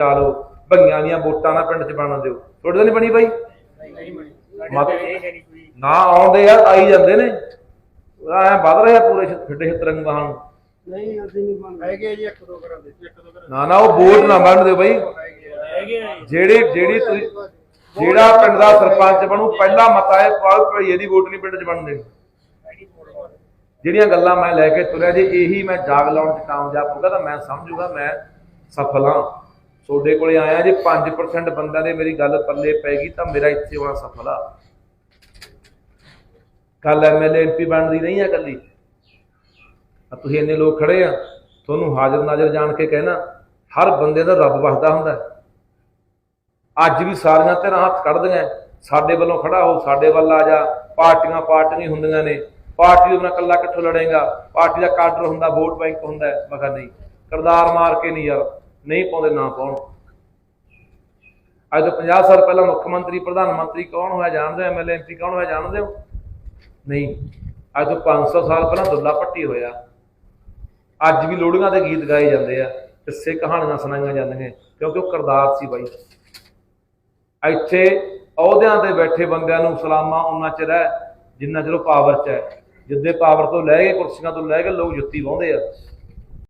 ਚਾਲੋ ਭੰਗੀਆਂ ਦੀਆਂ ਵੋਟਾਂ ਨਾ ਪਿੰਡ 'ਚ ਬਣ ਦਿਓ ਤੁਹਾਡੇ ਤਾਂ ਨਹੀਂ ਬਣੀ ਬਾਈ? ਨਹੀਂ ਬਣੀ। ਨਾ ਆਉਂਦੇ ਆ ਆਈ ਜਾਂਦੇ ਨੇ। ਐ ਵੱਧ ਰਿਹਾ ਪੂਰੇ ਛੱਡੇ ਛਤਰੰਗ ਵਾਹਨ ਨਹੀਂ ਅਸੀਂ ਨਹੀਂ ਬਣ ਹੈਗੇ ਜੀ ਇੱਕ ਦੋ ਘਰਾਂ ਦੇ। ਇੱਕ ਦੋ ਘਰਾਂ ਨਾ ਨਾ ਉਹ ਵੋਟ ਨਾ ਬਣ ਦਿਓ ਬਾਈ। ਹੈਗੇ। ਹੈਗੇ। ਜਿਹੜੀ ਜਿਹੜੀ ਤੁਸੀਂ ਜਿਹੜਾ ਪਿੰਡ ਦਾ ਸਰਪੰਚ ਬਣੂ ਪਹਿਲਾ ਮਤਾ ਹੈ ਪਾਲ ਭਈਏ ਦੀ ਵੋਟ ਨਹੀਂ ਪਿੰਡ 'ਚ ਬਣ ਦੇਣੀ। ਹੈਗੀ ਵੋਟ ਬਣ। ਜਿਹੜੀਆਂ ਗੱਲਾਂ ਮੈਂ ਲੈ ਕੇ ਤੁਰਿਆ ਜੇ ਇਹੀ ਮੈਂ ਜਾਗ ਲਾਉਣ 'ਚ ਕਾਮਯਾਬ ਹੋਊਗਾ ਤਾਂ ਮੈਂ ਸਮਝੂਗਾ ਮੈਂ ਸਫਲ ਹਾਂ। ਤੁਹਾਡੇ ਕੋਲੇ ਆਇਆ ਜੇ 5% ਬੰਦਿਆਂ ਦੇ ਮੇਰੀ ਗੱਲ ਪੱਲੇ ਪੈ ਗਈ ਤਾਂ ਮੇਰਾ ਇੱਥੇ ਹੋਣਾ ਸਫਲ ਆ। ਕੱਲ ਐਮਐਲਏ ਐਮਪੀ ਬਣਦੀ ਨਹੀਂ ਆ ਕੱਲੀ ਆ ਤੁਸੀਂ ਇੰਨੇ ਲੋਕ ਖੜੇ ਆ, ਤੁਹਾਨੂੰ ਹਾਜ਼ਰ ਨਾਜ਼ਰ ਜਾਣ ਕੇ ਕਹਿਣਾ, ਹਰ ਬੰਦੇ ਦਾ ਰੱਬ ਵਸਦਾ ਹੁੰਦਾ ਅੱਜ ਵੀ ਸਾਰੀਆਂ ਧਿਰਾਂ ਹੱਥ ਕੱਢਦੀਆਂ ਸਾਡੇ ਵੱਲੋਂ ਖੜਾ ਹੋ, ਸਾਡੇ ਵੱਲ ਆ ਜਾ। ਪਾਰਟੀਆਂ ਪਾਰਟੀਆਂ ਹੁੰਦੀਆਂ ਨੇ। ਪਾਰਟੀ ਦੇ ਬਿਨਾਂ ਇਕੱਲਾ ਕਿੱਥੋਂ ਲੜੇਗਾ? ਪਾਰਟੀ ਦਾ ਕਾਡਰ ਹੁੰਦਾ, ਵੋਟ ਬੈਂਕ ਹੁੰਦਾ ਮੈਂ ਕਿਹਾ ਨਹੀਂ ਕਰਦਾਰ ਮਾਰ ਕੇ ਨਹੀਂ ਯਾਰ। ਨਹੀਂ ਪਾਉਂਦੇ, ਨਾ ਪਾਉਣ। ਅੱਜ ਤੋਂ 50 ਸਾਲ ਪਹਿਲਾਂ ਮੁੱਖ ਮੰਤਰੀ, ਪ੍ਰਧਾਨ ਮੰਤਰੀ ਕੌਣ ਹੋਇਆ ਜਾਣਦੇ ਹੋ? ਐਮਐਲਏ ਐਮਪੀ ਕੌਣ ਹੋਇਆ ਜਾਣਦੇ ਹੋ? ਨਹੀਂ। ਅੱਜ ਤੋਂ 500 ਸਾਲ ਪਹਿਲਾਂ ਦੁੱਲਾ ਭੱਟੀ ਹੋਇਆ। ਅੱਜ ਵੀ ਲੋੜੀਆਂ ਦੇ ਗੀਤ ਗਾਏ ਜਾਂਦੇ ਆ ਕਿੱਸੇ ਕਹਾਣੀਆਂ ਸੁਣਾਈਆਂ ਜਾਂਦੀਆਂ, ਕਿਉਂਕਿ ਉਹ ਕਰਦਾਰ ਸੀ ਬਾਈ। ਇੱਥੇ ਅਹੁਦਿਆਂ ਤੇ ਬੈਠੇ ਬੰਦਿਆਂ ਨੂੰ ਸਲਾਮਾਂ ਉਹਨਾਂ ਚਿਰ ਹੈ ਜਿੰਨਾ ਚਿਰ ਉਹ ਪਾਵਰ 'ਚ ਹੈ। ਜਿੱਦੇ ਪਾਵਰ ਤੋਂ ਲੈ ਕੇ ਕੁਰਸੀਆਂ ਤੋਂ ਲੈ ਕੇ ਲੋਕ ਜੁੱਤੀ ਵਾਹੁੰਦੇ ਆ।